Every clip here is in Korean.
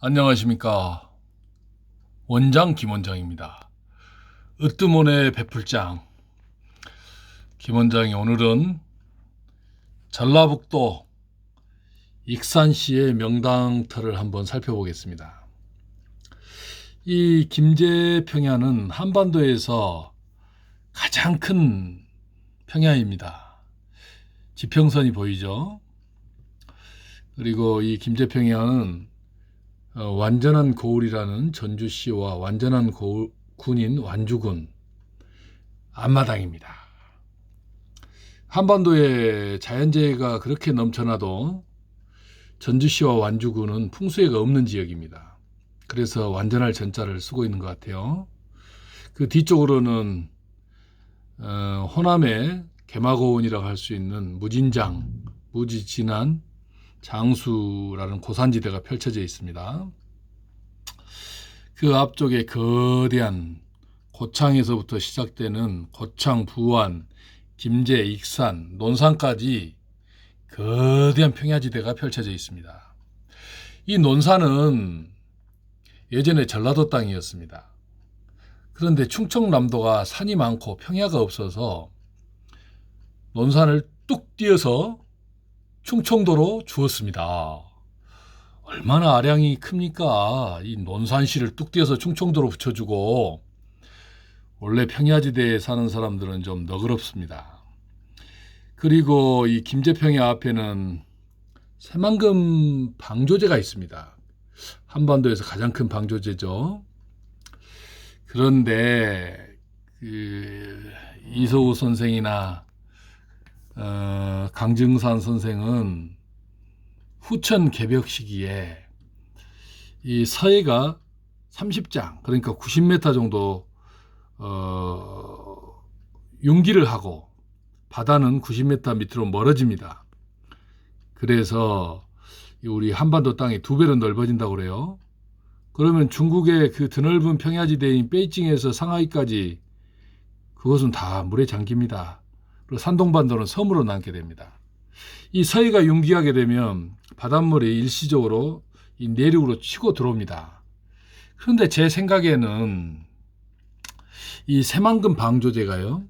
안녕하십니까. 원장 김원장입니다. 으뜸원의 베풀장. 김원장이 오늘은 전라북도 익산시의 명당터를 한번 살펴보겠습니다. 이 김제평야는 한반도에서 가장 큰 평야입니다. 지평선이 보이죠? 그리고 이 김제평야는 어, 완전한 고을이라는 전주시와 완전한 고을, 군인 완주군 앞마당입니다. 한반도에 자연재해가 그렇게 넘쳐나도 전주시와 완주군은 풍수해가 없는 지역입니다. 그래서 완전할 전자를 쓰고 있는 것 같아요. 그 뒤쪽으로는 어, 호남의 개마고원이라고 할 수 있는 무진장, 무지진한 장수라는 고산지대가 펼쳐져 있습니다. 그 앞쪽에 거대한 고창에서부터 시작되는 고창, 부안, 김제, 익산, 논산까지 거대한 평야지대가 펼쳐져 있습니다. 이 논산은 예전에 전라도 땅이었습니다. 그런데 충청남도가 산이 많고 평야가 없어서 논산을 뚝 띄어서 충청도로 주었습니다. 얼마나 아량이 큽니까? 이 논산시를 뚝 띄어서 충청도로 붙여주고 원래 평야지대에 사는 사람들은 좀 너그럽습니다. 그리고 이 김제평야 앞에는 새만금 방조제가 있습니다. 한반도에서 가장 큰 방조제죠. 그런데 그 이소우 선생이나 어, 강증산 선생은 후천 개벽 시기에 이 서해가 30장 그러니까 90m 정도 어, 융기를 하고 바다는 90m 밑으로 멀어집니다. 그래서 우리 한반도 땅이 두 배로 넓어진다고 그래요. 그러면 중국의 그 드넓은 평야지대인 베이징에서 상하이까지 그것은 다 물에 잠깁니다. 그리고 산동반도는 섬으로 남게 됩니다. 이 서해가 융기하게 되면 바닷물이 일시적으로 이 내륙으로 치고 들어옵니다. 그런데 제 생각에는 이 새만금 방조제가요,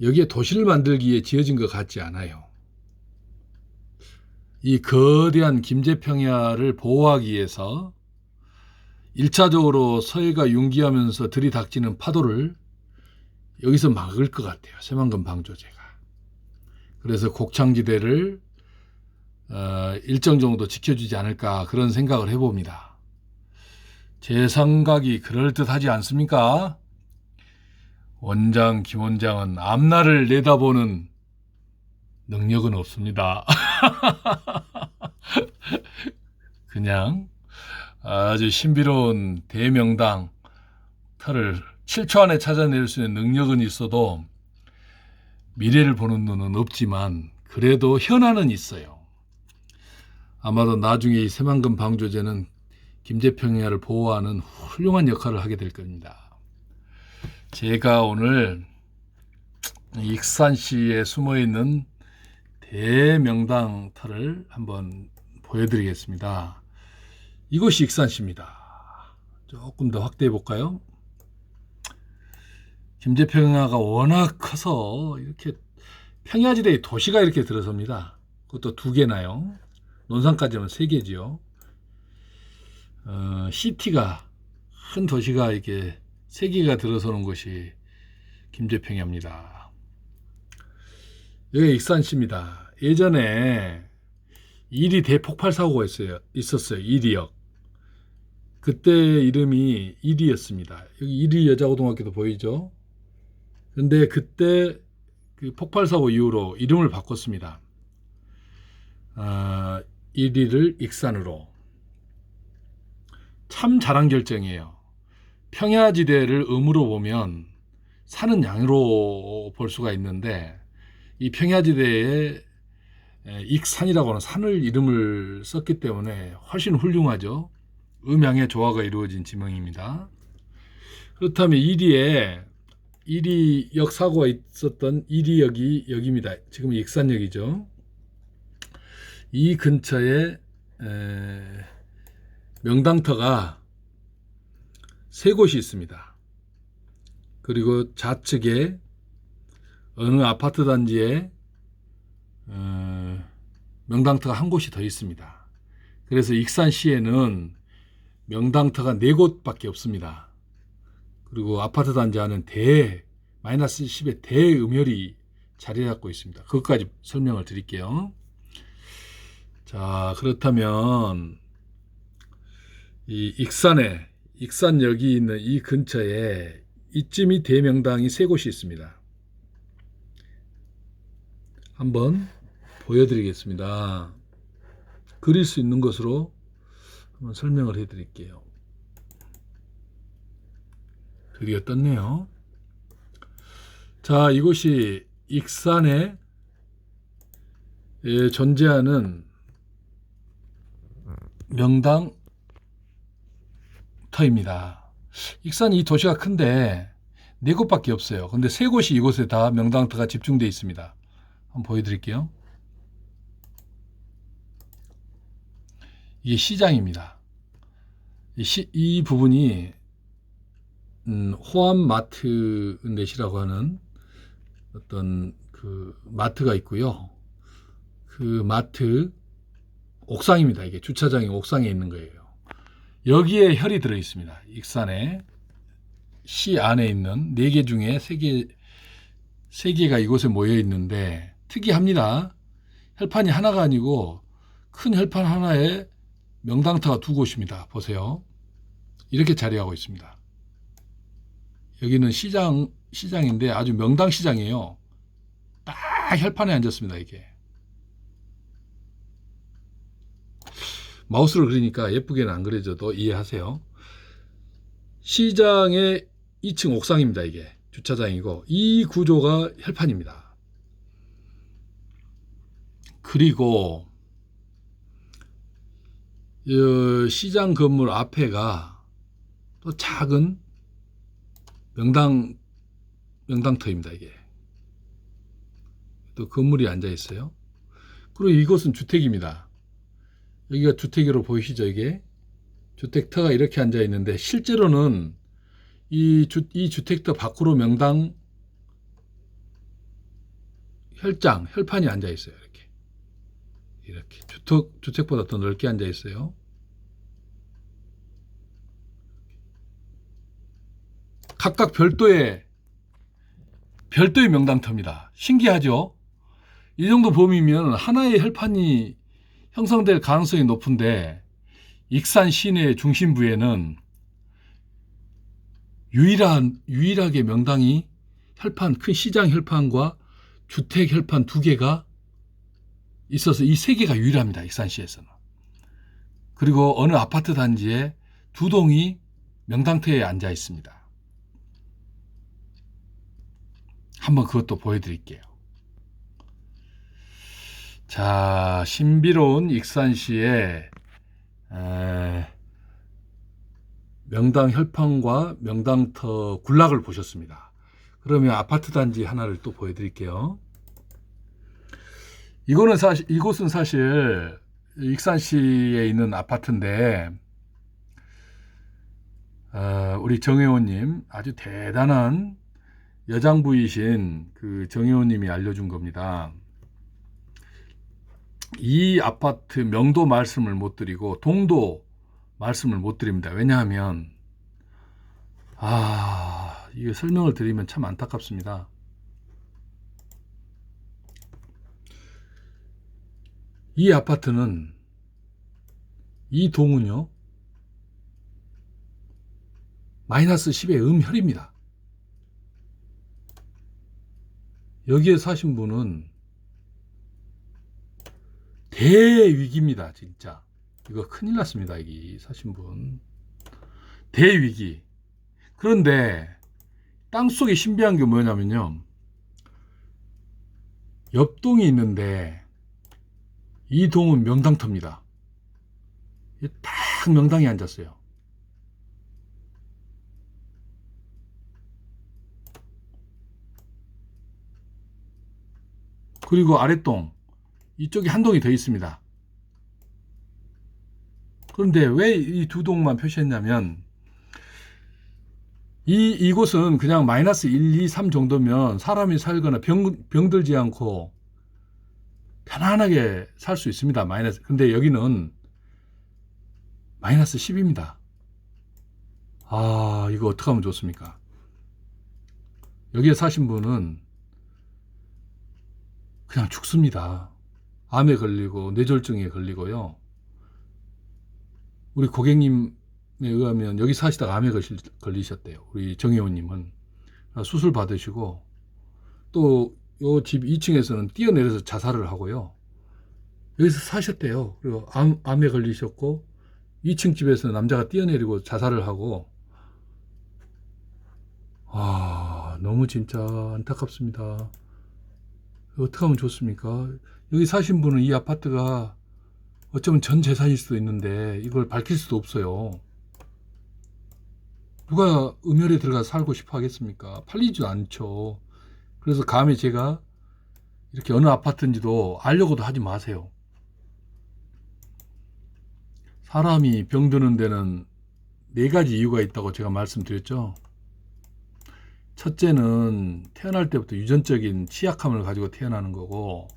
여기에 도시를 만들기에 지어진 것 같지 않아요. 이 거대한 김제평야를 보호하기 위해서 1차적으로 서해가 융기하면서 들이닥치는 파도를 여기서 막을 것 같아요. 새만금 방조제가. 그래서 곡창지대를 어, 일정 정도 지켜주지 않을까 그런 생각을 해봅니다. 제 생각이 그럴듯하지 않습니까? 원장 김 원장은 앞날을 내다보는 능력은 없습니다. 그냥 아주 신비로운 대명당 터를 7초 안에 찾아낼 수 있는 능력은 있어도 미래를 보는 눈은 없지만 그래도 현안은 있어요. 아마도 나중에 이 새만금 방조제는 김제평야를 보호하는 훌륭한 역할을 하게 될 겁니다. 제가 오늘 익산시에 숨어 있는 대명당 터를 한번 보여드리겠습니다. 이곳이 익산시입니다. 조금 더 확대해 볼까요? 김제평야가 워낙 커서 이렇게 평야지대에 도시가 이렇게 들어섭니다. 그것도 두 개나요. 논산까지는 세 개지요. 어, 시티가 큰 도시가 이렇게 세 개가 들어서는 곳이 김제평야입니다. 여기 익산시입니다. 예전에 일이 대폭발 사고가 있어요. 있었어요. 일이역. 그때 이름이 일이였습니다. 여기 일이 여자고등학교도 보이죠? 근데 그때 그 폭발 사고 이후로 이름을 바꿨습니다. 아, 1위를 익산으로. 참 잘한 결정이에요. 평야지대를 음으로 보면 산은 양으로 볼 수가 있는데 이 평야지대에 익산이라고 하는 산을 이름을 썼기 때문에 훨씬 훌륭하죠. 음양의 조화가 이루어진 지명입니다. 그렇다면 1위에 1위 역 사고가 있었던 1위 역이 여기입니다. 지금 익산역이죠. 이 근처에 에, 명당터가 세 곳이 있습니다. 그리고 좌측에 어느 아파트 단지에 어, 명당터가 한 곳이 더 있습니다. 그래서 익산시에는 명당터가 네 곳밖에 없습니다. 그리고 아파트 단지 안은 대 마이너스 10의 대음혈이 자리 잡고 있습니다. 그것까지 설명을 드릴게요. 자, 그렇다면 이 익산에 익산역이 있는 이 근처에 이쯤이 대명당이 세 곳이 있습니다. 한번 보여드리겠습니다. 그릴 수 있는 것으로 한번 설명을 해드릴게요. 드디어 떴네요. 자, 이곳이 익산에 예, 존재하는 명당 터입니다. 익산이 이 도시가 큰데 네 곳밖에 없어요. 근데 세 곳이 이곳에 다 명당터가 집중되어 있습니다. 한번 보여드릴게요. 이게 시장입니다. 이, 시- 이 부분이 음, 호암마트 넷이라고 하는 어떤 그 마트가 있고요. 그 마트 옥상입니다. 이게 주차장이 옥상에 있는 거예요. 여기에 혈이 들어 있습니다. 익산에 시 안에 있는 네 개 중에 세 개, 세 개가 이곳에 모여 있는데 특이합니다. 혈판이 하나가 아니고 큰 혈판 하나에 명당터가 두 곳입니다. 보세요. 이렇게 자리하고 있습니다. 여기는 시장, 시장인데 아주 명당 시장이에요. 딱 혈판에 앉았습니다. 이게. 마우스를 그리니까 예쁘게는 안 그려져도 이해하세요. 시장의 2층 옥상입니다. 이게 주차장이고 이 구조가 혈판입니다. 그리고 이 시장 건물 앞에가 또 작은 명당 명당터입니다. 이게 또 건물이 앉아 있어요. 그리고 이곳은 주택입니다. 여기가 주택으로 보이시죠? 이게 주택터가 이렇게 앉아 있는데 실제로는 이, 주, 이 주택터 밖으로 명당 혈장, 혈판이 앉아 있어요. 이렇게. 이렇게. 주택, 주택보다 더 넓게 앉아 있어요. 각각 별도의, 별도의 명당터입니다. 신기하죠? 이 정도 범위면 하나의 혈판이 형성될 가능성이 높은데, 익산 시내 중심부에는 유일한 유일하게 명당이 혈판 큰 시장 혈판과 주택 혈판 두 개가 있어서 이 세 개가 유일합니다. 익산시에서는. 그리고 어느 아파트 단지에 두 동이 명당터에 앉아 있습니다. 한번 그것도 보여드릴게요. 자, 신비로운 익산시에 에, 명당 혈판과 명당터 군락을 보셨습니다. 그러면 아파트 단지 하나를 또 보여드릴게요. 이거는 사실 이곳은 사실 익산시에 있는 아파트인데 어, 우리 정혜원님 아주 대단한 여장부이신 그 정혜원님이 알려준 겁니다. 이 아파트 명도 말씀을 못 드리고 동도 말씀을 못 드립니다. 왜냐하면 아 이게 설명을 드리면 참 안타깝습니다. 이 아파트는 이 동은요 마이너스 10의 음혈입니다. 여기에 사신 분은 대위기입니다, 진짜. 이거 큰일 났습니다, 여기 사신 분. 대위기. 그런데 땅 속에 신비한 게 뭐냐면요. 옆동이 있는데 이 동은 명당터입니다. 이딱 명당에 앉았어요. 그리고 아랫동 이쪽에 한 동이 더 있습니다. 그런데 왜 이 두 동만 표시했냐면 이 이곳은 그냥 마이너스 1, 2, 3 정도면 사람이 살거나 병, 병들지 않고 편안하게 살 수 있습니다. 마이너스. 근데 여기는 마이너스 10입니다. 아, 이거 어떻게 하면 좋습니까? 여기에 사신 분은 그냥 죽습니다. 암에 걸리고 뇌졸중에 걸리고요. 우리 고객님에 의하면 여기 사시다가 암에 걸리- 걸리셨대요. 우리 정혜원님은 수술 받으시고 또 요 집 2층에서는 뛰어내려서 자살을 하고요. 여기서 사셨대요. 그리고 암, 암에 걸리셨고 2층 집에서 남자가 뛰어내리고 자살을 하고 아 너무 진짜 안타깝습니다. 어떻게 하면 좋습니까? 여기 사신 분은 이 아파트가 어쩌면 전 재산일 수도 있는데 이걸 밝힐 수도 없어요. 누가 음혈에 들어가 살고 싶어 하겠습니까? 팔리지도 않죠. 그래서 감히 제가 이렇게 어느 아파트인지도 알려고도 하지 마세요. 사람이 병드는 데는 네 가지 이유가 있다고 제가 말씀드렸죠. 첫째는 태어날 때부터 유전적인 취약함을 가지고 태어나는 거고,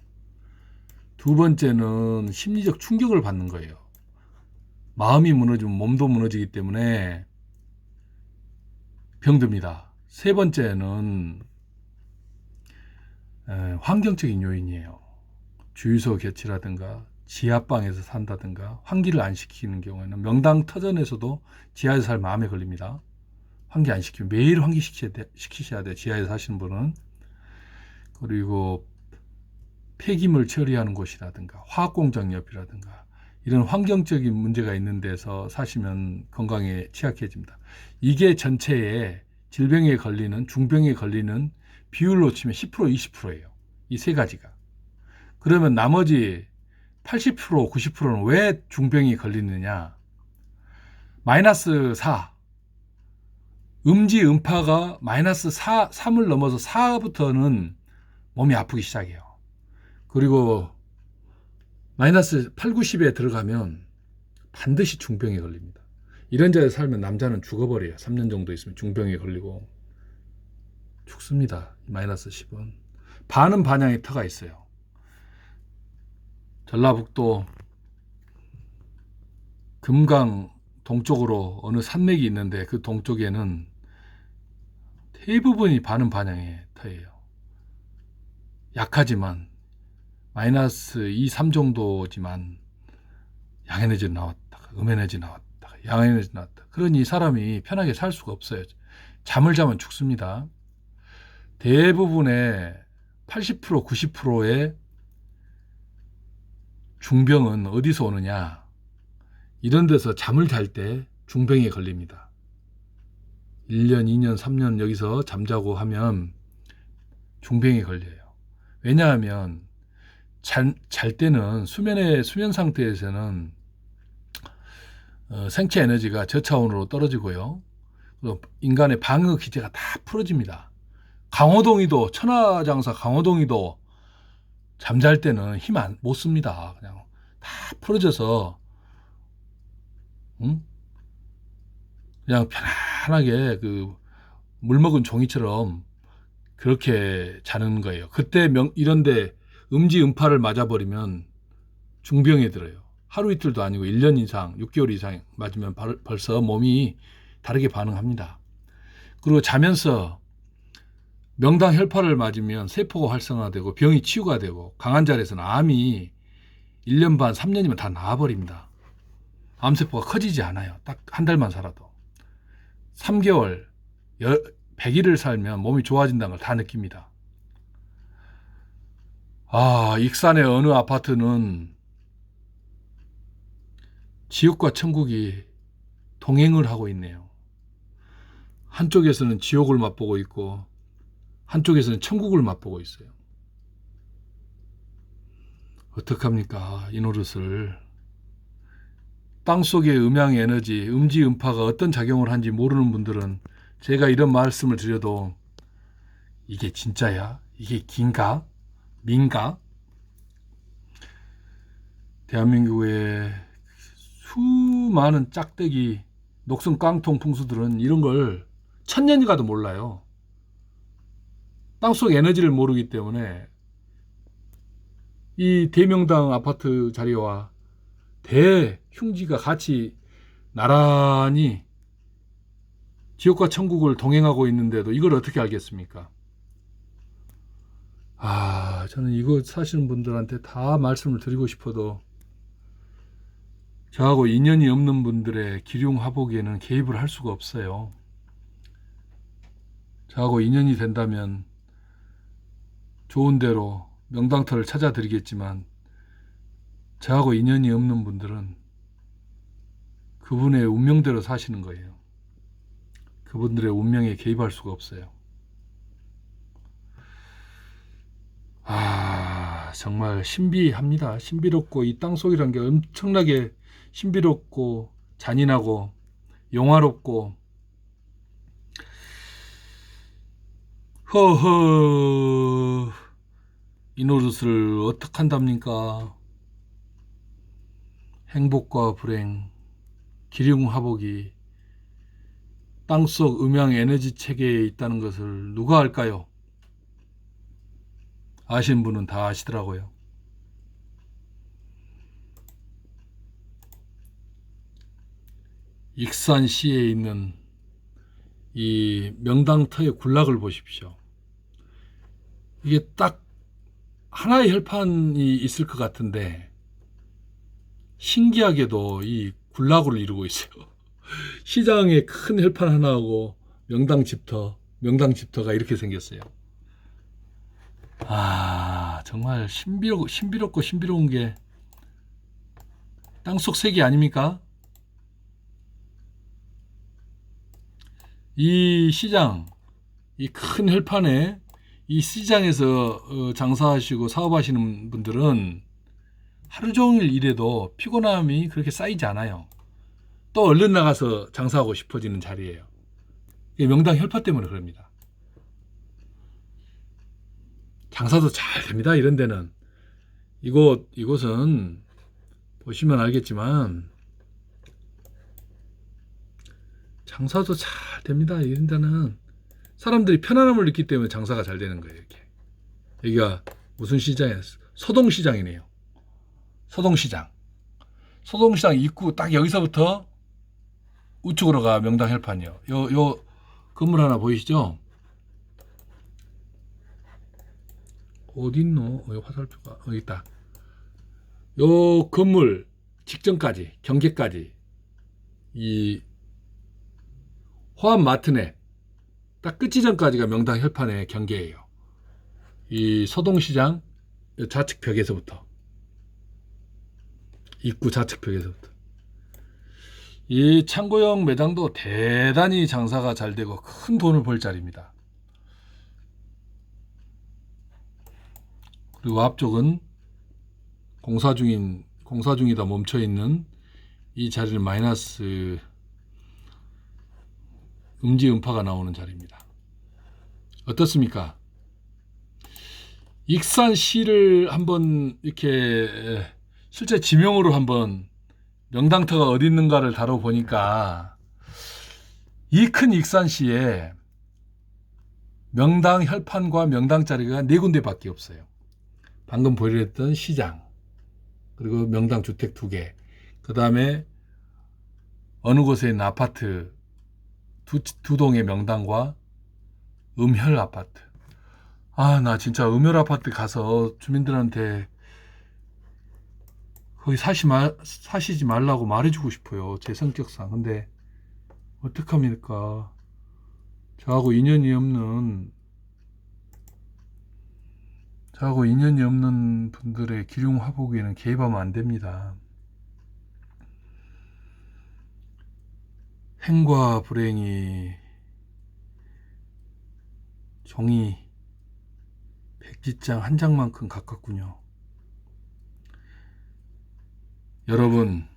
두 번째는 심리적 충격을 받는 거예요. 마음이 무너지면 몸도 무너지기 때문에 병듭니다. 세 번째는 에, 환경적인 요인이에요. 주유소 개치라든가 지하방에서 산다든가 환기를 안 시키는 경우에는 명당 터전에서도 지하에서 살면 암에 걸립니다. 환기 안 시키면 매일 환기 시키셔야, 돼, 시키셔야 돼요. 지하에 사시는 분은. 그리고 폐기물 처리하는 곳이라든가 화학공장 옆이라든가 이런 환경적인 문제가 있는 데서 사시면 건강에 취약해집니다. 이게 전체의 질병에 걸리는 중병에 걸리는 비율로 치면 10% 20%예요. 이 세 가지가. 그러면 나머지 80% 90%는 왜 중병이 걸리느냐? 마이너스 4 음지 음파가 마이너스 4, 3을 넘어서 4부터는 몸이 아프기 시작해요. 그리고 마이너스 8, 90에 들어가면 반드시 중병에 걸립니다. 이런 자에 살면 남자는 죽어버려요. 3년 정도 있으면 중병에 걸리고 죽습니다. 마이너스 10은. 반은 반향의 터가 있어요. 전라북도 금강 동쪽으로 어느 산맥이 있는데 그 동쪽에는 대부분이 반은 반향의 터예요. 약하지만 마이너스 2, 3 정도지만 양에너지 나왔다가 음에너지 나왔다가 양에너지 나왔다. 그러니 사람이 편하게 살 수가 없어요. 잠을 자면 죽습니다. 대부분의 80% 90%의 중병은 어디서 오느냐? 이런 데서 잠을 잘 때 중병에 걸립니다. 1년, 2년, 3년 여기서 잠자고 하면 중병에 걸려요. 왜냐하면 잘, 잘 때는 수면의 수면 상태에서는 어, 생체 에너지가 저차원으로 떨어지고요. 인간의 방어 기제가 다 풀어집니다. 강호동이도 천하장사 강호동이도 잠잘 때는 힘 안 못 씁니다. 그냥 다 풀어져서 응? 그냥 편안하게 그 물 먹은 종이처럼 그렇게 자는 거예요. 그때 명, 이런데 음지 음파를 맞아버리면 중병에 들어요. 하루 이틀도 아니고 1년 이상, 6개월 이상 맞으면 바- 벌써 몸이 다르게 반응합니다. 그리고 자면서 명당 혈파를 맞으면 세포가 활성화되고 병이 치유가 되고 강한 자리에서는 암이 1년 반, 3년이면 다 나아버립니다. 암세포가 커지지 않아요. 딱 한 달만 살아도. 3개월, 100일을 살면 몸이 좋아진다는 걸 다 느낍니다. 아, 익산의 어느 아파트는 지옥과 천국이 동행을 하고 있네요. 한쪽에서는 지옥을 맛보고 있고, 한쪽에서는 천국을 맛보고 있어요. 어떡합니까? 이 노릇을. 땅 속의 음양 에너지, 음지 음파가 어떤 작용을 하는지 모르는 분들은 제가 이런 말씀을 드려도 이게 진짜야? 이게 긴가? 민가? 대한민국의 수많은 짝대기 녹슨 깡통 풍수들은 이런 걸 천년이 가도 몰라요. 땅속 에너지를 모르기 때문에 이 대명당 아파트 자리와 대흉지가 같이 나란히 지옥과 천국을 동행하고 있는데도 이걸 어떻게 알겠습니까? 아, 저는 이거 사시는 분들한테 다 말씀을 드리고 싶어도 저하고 인연이 없는 분들의 기륭화복에는 개입을 할 수가 없어요. 저하고 인연이 된다면 좋은 대로 명당터를 찾아드리겠지만 저하고 인연이 없는 분들은 그분의 운명대로 사시는 거예요. 그분들의 운명에 개입할 수가 없어요. 아, 정말 신비합니다. 신비롭고 이 땅속이란 게 엄청나게 신비롭고 잔인하고 영화롭고 허허 이 노릇을 어떡한답니까? 행복과 불행, 기륭화복이 땅속 음양 에너지 체계에 있다는 것을 누가 알까요? 아시는 분은 다 아시더라고요. 익산시에 있는 이 명당터의 군락을 보십시오. 이게 딱 하나의 혈판이 있을 것 같은데 신기하게도 이 군락으로 이루고 있어요. 시장에 큰 혈판 하나하고 명당 집터, 명당 집터가 이렇게 생겼어요. 아, 정말 신비롭고, 신비롭고 신비로운 게 땅속 세계 아닙니까? 이 시장, 이큰 혈판에 이 시장에서 어, 장사하시고 사업하시는 분들은 하루 종일 일해도 피곤함이 그렇게 쌓이지 않아요. 또 얼른 나가서 장사하고 싶어지는 자리예요. 명당 혈파 때문에 그럽니다. 장사도 잘 됩니다. 이런 데는 이곳 이곳은 보시면 알겠지만 장사도 잘 됩니다. 이런 데는 사람들이 편안함을 느끼기 때문에 장사가 잘 되는 거예요. 이렇게 여기가 무슨 시장이에요? 소동시장이네요. 소동시장. 소동시장 입구 딱 여기서부터 우측으로 가 명당 헬판이요. 요, 요 건물 하나 보이시죠? 어딨노? 어, 화살표가 여기 있다. 요 건물 직전까지 경계까지 이 호암 마트네 딱 끝 지점까지가 명당 혈판의 경계예요. 이 서동시장 좌측 벽에서부터 입구 좌측 벽에서부터 이 창고형 매장도 대단히 장사가 잘 되고 큰 돈을 벌 자리입니다. 그리고 앞쪽은 공사 중인 공사 중이다 멈춰 있는 이 자리는 마이너스 음지 음파가 나오는 자리입니다. 어떻습니까? 익산시를 한번 이렇게 실제 지명으로 한번 명당터가 어디 있는가를 다뤄보니까 이 큰 익산시에 명당 혈판과 명당 자리가 네 군데밖에 없어요. 방금 보여드렸던 시장 그리고 명당 주택 두 개, 그 다음에 어느 곳에 있는 아파트 두, 두 동의 명당과 음혈 아파트. 아, 나 진짜 음혈 아파트 가서 주민들한테 거기 사시 마, 사시지 말라고 말해주고 싶어요. 제 성격상. 근데, 어떡합니까? 저하고 인연이 없는, 저하고 인연이 없는 분들의 기륭 화복에는 개입하면 안 됩니다. 행과 불행이 종이 백지장 한 장만큼 가깝군요. 여러분,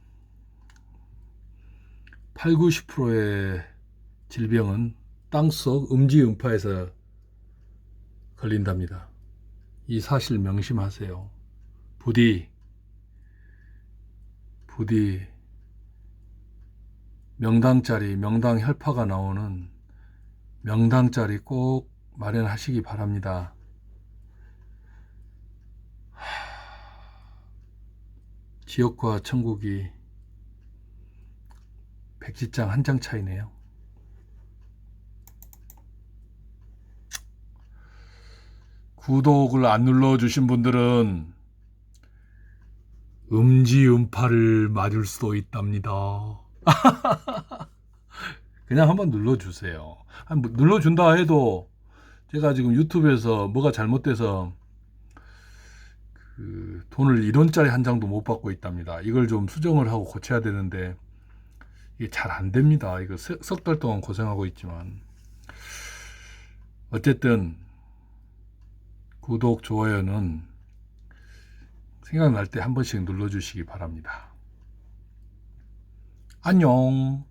8, 90%의 질병은 땅속 음지 음파에서 걸린답니다. 이 사실 명심하세요. 부디, 부디 명당짜리, 명당 혈파가 나오는 명당짜리 꼭 마련하시기 바랍니다. 지옥과 천국이 백지장 한 장 차이네요. 구독을 안 눌러주신 분들은 음지 음파를 맞을 수도 있답니다. 그냥 한번 눌러주세요. 한- 뭐 눌러준다 해도 제가 지금 유튜브에서 뭐가 잘못돼서 그 돈을 1원짜리 한 장도 못 받고 있답니다. 이걸 좀 수정을 하고 고쳐야 되는데 이게 잘 안 됩니다. 이거 석 달 동안 고생하고 있지만 어쨌든 구독, 좋아요는 생각날 때 한 번씩 눌러주시기 바랍니다. 안녕.